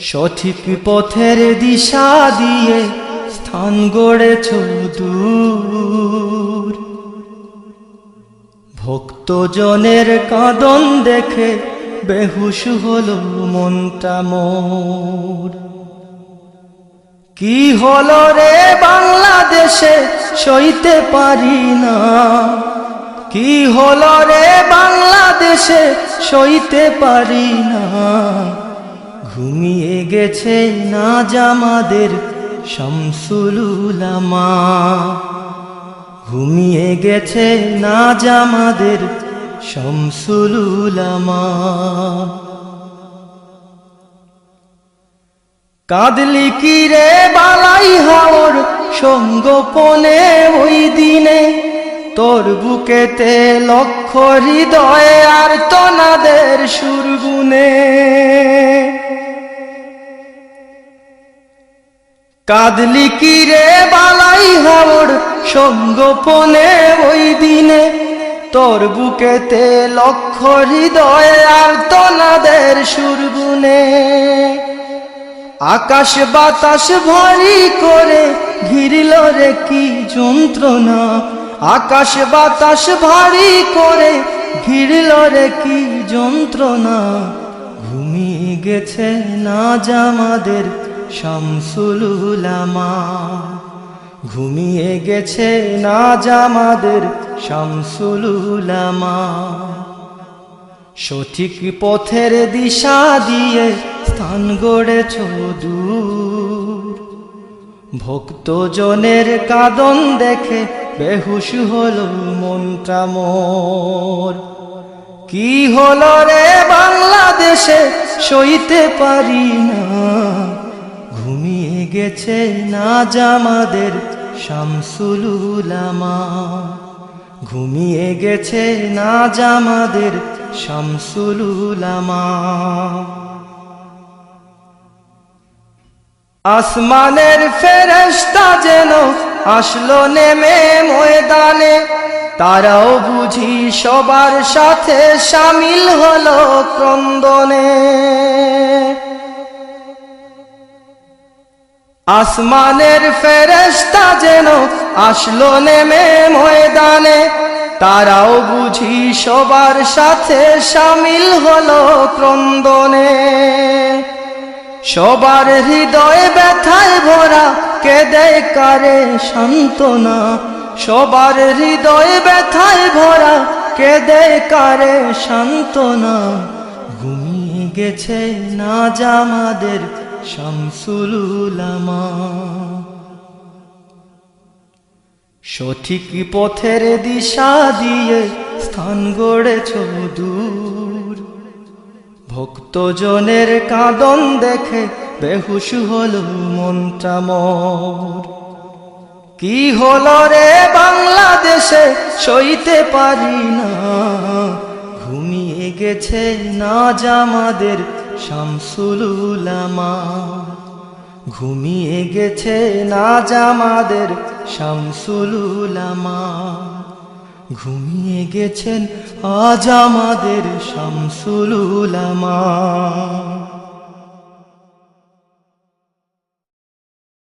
সঠিক পথের দিশা দিয়ে স্থান গড়েছ দূর। ভক্তজনের কাঁদন দেখে বেহুশ হলো মনটা মোর। কি হলো রে বাংলাদেশে? সইতে পারি না। কি হলো রে বাংলাদেশে সইতে পারি না। ঘুমিয়ে গেছে না জামাদের শামসুলুলামা ঘুমিয়ে গেছে না জামাদের শামসুলুলামা কাঁদলি কি রে বালাই হাওর সঙ্গোপনে ওই দিনে তোর বুকেতে লক্ষ হৃদয় আর তনাদের সুরগুনে কাঁদলি কি রে বালাই হাওর সঙ্গোপনে ওই দিনে তোর বুকেতে লক্ষ হৃদয় আর তনাদের সুরগুনে আকাশ বাতাস ভারী করে ঘিরল রে কি যন্ত্রণা। আকাশ বাতাস ভারী করে ঘিরল রে কি যন্ত্রণা। ঘুমিয়ে গেছে না জামাদের শামসুলুলামা ঘুমিয়ে গেছে না জামাদের শামসুলুলামা সঠিক পথের দিশা দিয়ে স্থান গড়েছ দূর। ভক্তজনের কাদন দেখে বেহুশ হলো মনটা মোর। কি হলো রে বাংলাদেশে সইতে পারি না। ঘুমিয়ে গেছে না জামাদের শামসুলুলামা ঘুমিয়ে গেছে না জামাদের শামসুলুলামা আসমানের ফেরেশতা যেন আসলো নেমে ময়দানে, তারাও বুঝি সবার সাথে সামিল হলো ক্রন্দনে। আসমানের ফেরেশতা যেন আসলো নেমে ময়দানে, তারাও বুঝি সবার সাথে সামিল হলো ক্রন্দনে। সবার হৃদয় ব্যথায় ভরা, কেঁদে কারে সান্ত্বনা? সবার হৃদয় ব্যথায় ভরা, কেঁদে কারে সান্ত্বনা? ঘুমিয়ে গেছে না জামাদের শামসুলুলামা। সঠিক পথের দিশা দিয়ে স্থান গড়েছ দূর। ভক্তজনের কাঁদন দেখে বেহুশ হলো মনটা মোর। কি হলো রে বাংলাদেশে সইতে পারি না। ঘুমিয়ে গেছে না জামাদের শামসুলুলামা ঘুমিয়ে গেছে না জামাদের শামসুলুলামা ঘুমিয়ে গেছেন আজ আমাদের শামসুলুলামা